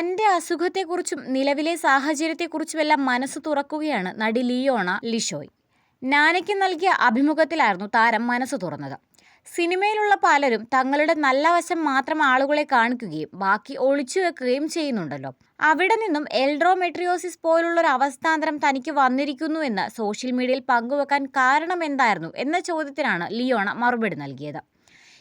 തന്റെ അസുഖത്തെക്കുറിച്ചും നിലവിലെ സാഹചര്യത്തെക്കുറിച്ചുമെല്ലാം മനസ്സ് തുറക്കുകയാണ് നടി ലിയോണ ലിഷോയ്. നാനയ്ക്ക് നൽകിയ അഭിമുഖത്തിലായിരുന്നു താരം മനസ്സ് തുറന്നത്. സിനിമയിലുള്ള പലരും തങ്ങളുടെ നല്ല വശം മാത്രം ആളുകളെ കാണിക്കുകയും ബാക്കി ഒളിച്ചു വെക്കുകയും ചെയ്യുന്നുണ്ടല്ലോ. അവിടെ നിന്നും എൽഡ്രോമെട്രിയോസിസ് പോലുള്ള ഒരു അവസ്ഥാന്തരം തനിക്ക് വന്നിരിക്കുന്നു എന്ന് സോഷ്യൽ മീഡിയയിൽ പങ്കുവെക്കാൻ കാരണം എന്തായിരുന്നു എന്ന ചോദ്യത്തിനാണ് ലിയോണ മറുപടി നൽകിയത്.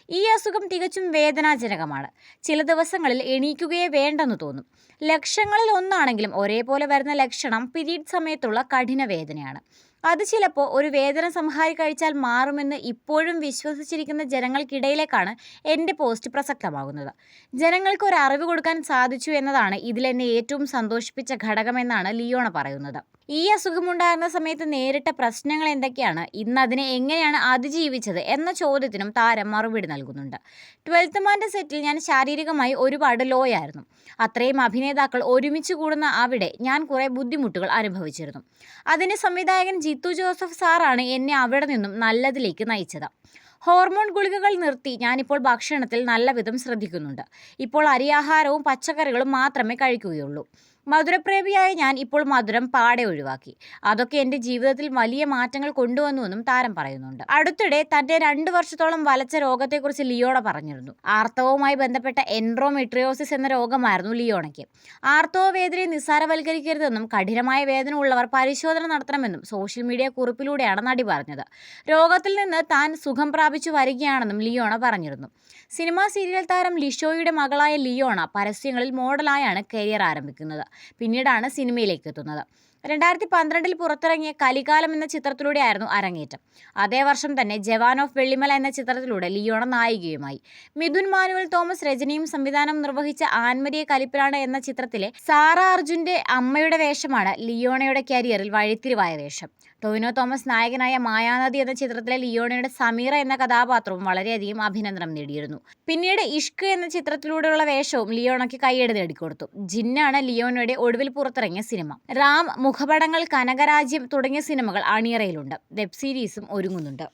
ഈ അസുഖം തികച്ചും വേദനാജനകമാണ്. ചില ദിവസങ്ങളിൽ എണീക്കുകയേ വേണ്ടെന്ന് തോന്നും. ലക്ഷങ്ങളിൽ ഒന്നാണെങ്കിലും ഒരേപോലെ വരുന്ന ലക്ഷണം പിരീഡ് സമയത്തുള്ള കഠിന വേദനയാണ്. അത് ചിലപ്പോൾ ഒരു വേദന സംഹാരി കഴിച്ചാൽ മാറുമെന്ന് ഇപ്പോഴും വിശ്വസിച്ചിരിക്കുന്ന ജനങ്ങൾക്കിടയിലേക്കാണ് എന്റെ പോസ്റ്റ് പ്രസക്തമാകുന്നത്. ജനങ്ങൾക്ക് ഒരു അറിവ് കൊടുക്കാൻ സാധിച്ചു എന്നതാണ് ഇതിലെന്നെ ഏറ്റവും സന്തോഷിപ്പിച്ച ഘടകമെന്നാണ് ലിയോണ പറയുന്നത്. ഈ അസുഖമുണ്ടാകുന്ന സമയത്ത് നേരിട്ട പ്രശ്നങ്ങൾ എന്തൊക്കെയാണ്? ഇന്ന് അതിനെ എങ്ങനെയാണ് അതിജീവിച്ചത്? എന്ന ചോദ്യത്തിനും താരം മറുപടി നൽകുന്നുണ്ട്. ട്വൽത്ത് മാന്റെ സെറ്റിൽ ഞാൻ ശാരീരികമായി ഒരുപാട് ലോ ആയിരുന്നു. അത്രയും അഭിനേതാക്കൾ ഒരുമിച്ച് കൂടുന്ന അവിടെ ഞാൻ കുറേ ബുദ്ധിമുട്ടുകൾ അനുഭവിച്ചിരുന്നു. അതിന് സംവിധായകൻ ജിത്തു ജോസഫ് സാറാണ് എന്നെ അവിടെ നിന്നും നല്ലതിലേക്ക് നയിച്ചത്. ഹോർമോൺ ഗുളികകൾ നിർത്തി ഞാനിപ്പോൾ ഭക്ഷണത്തിൽ നല്ലവിധം ശ്രദ്ധിക്കുന്നുണ്ട്. ഇപ്പോൾ അരിയാഹാരവും പച്ചക്കറികളും മാത്രമേ കഴിക്കുകയുള്ളൂ. മധുരപ്രേമിയായ ഞാൻ ഇപ്പോൾ മധുരം പാടെ ഒഴിവാക്കി. അതൊക്കെ എന്റെ ജീവിതത്തിൽ വലിയ മാറ്റങ്ങൾ കൊണ്ടുവന്നു എന്നും താരം പറയുന്നുണ്ട്. അടുത്തിടെ തന്റെ രണ്ടു വർഷത്തോളം വലച്ച രോഗത്തെക്കുറിച്ച് ലിയോണ പറഞ്ഞിരുന്നു. ആർത്തവവുമായി ബന്ധപ്പെട്ട എൻഡ്രോമെട്രിയോസിസ് എന്ന രോഗമായിരുന്നു ലിയോണയ്ക്ക്. ആർത്തവ വേദനയെ നിസ്സാരവൽക്കരിക്കരുതെന്നും കഠിനമായ വേദന ഉള്ളവർ പരിശോധന നടത്തണമെന്നും സോഷ്യൽ മീഡിയ കുറിപ്പിലൂടെയാണ് നടി പറഞ്ഞത്. രോഗത്തിൽ നിന്ന് താൻ സുഖം പ്രാപിച്ചു വരികയാണെന്നും ലിയോണ പറഞ്ഞിരുന്നു. സിനിമാ സീരിയൽ താരം ലിഷോയുടെ മകളായ ലിയോണ പരസ്യങ്ങളിൽ മോഡലായാണ് കരിയർ ആരംഭിക്കുന്നത്. പിന്നീടാണ് സിനിമയിലേക്ക് എത്തുന്നത്. രണ്ടായിരത്തി പന്ത്രണ്ടിൽ പുറത്തിറങ്ങിയ കലികാലം എന്ന ചിത്രത്തിലൂടെയായിരുന്നു അരങ്ങേറ്റം. അതേ വർഷം തന്നെ ജവാൻ ഓഫ് വെള്ളിമല എന്ന ചിത്രത്തിലൂടെ ലിയോണ നായികയുമായി. മിഥുൻ മാനുവൽ തോമസ് രചനയും സംവിധാനം നിർവഹിച്ച ആൻമരിയ കലിപ്പിലാണ് എന്ന ചിത്രത്തിലെ സാറ അർജുന്റെ അമ്മയുടെ വേഷമാണ് ലിയോണയുടെ കരിയറിൽ വഴിത്തിരിവായ വേഷം. ടൊവിനോ തോമസ് നായകനായ മായാനദി എന്ന ചിത്രത്തിലെ ലിയോണയുടെ സമീറ എന്ന കഥാപാത്രവും വളരെയധികം അഭിനന്ദനം നേടിയിരുന്നു. പിന്നീട് ഇഷ്ക് എന്ന ചിത്രത്തിലൂടെയുള്ള വേഷവും ലിയോണയ്ക്ക് കൈയെടുത്ത് നേടിക്കൊടുത്തു. ജിന്നാണ് ലിയോണയുടെ ഒടുവിൽ പുറത്തിറങ്ങിയ സിനിമ. റാം മുഖപടങ്ങൾ കനകരാജ്യം തുടങ്ങിയ സിനിമകൾ അണിയറയിലുണ്ട്. വെബ് സീരീസും ഒരുങ്ങുന്നുണ്ട്.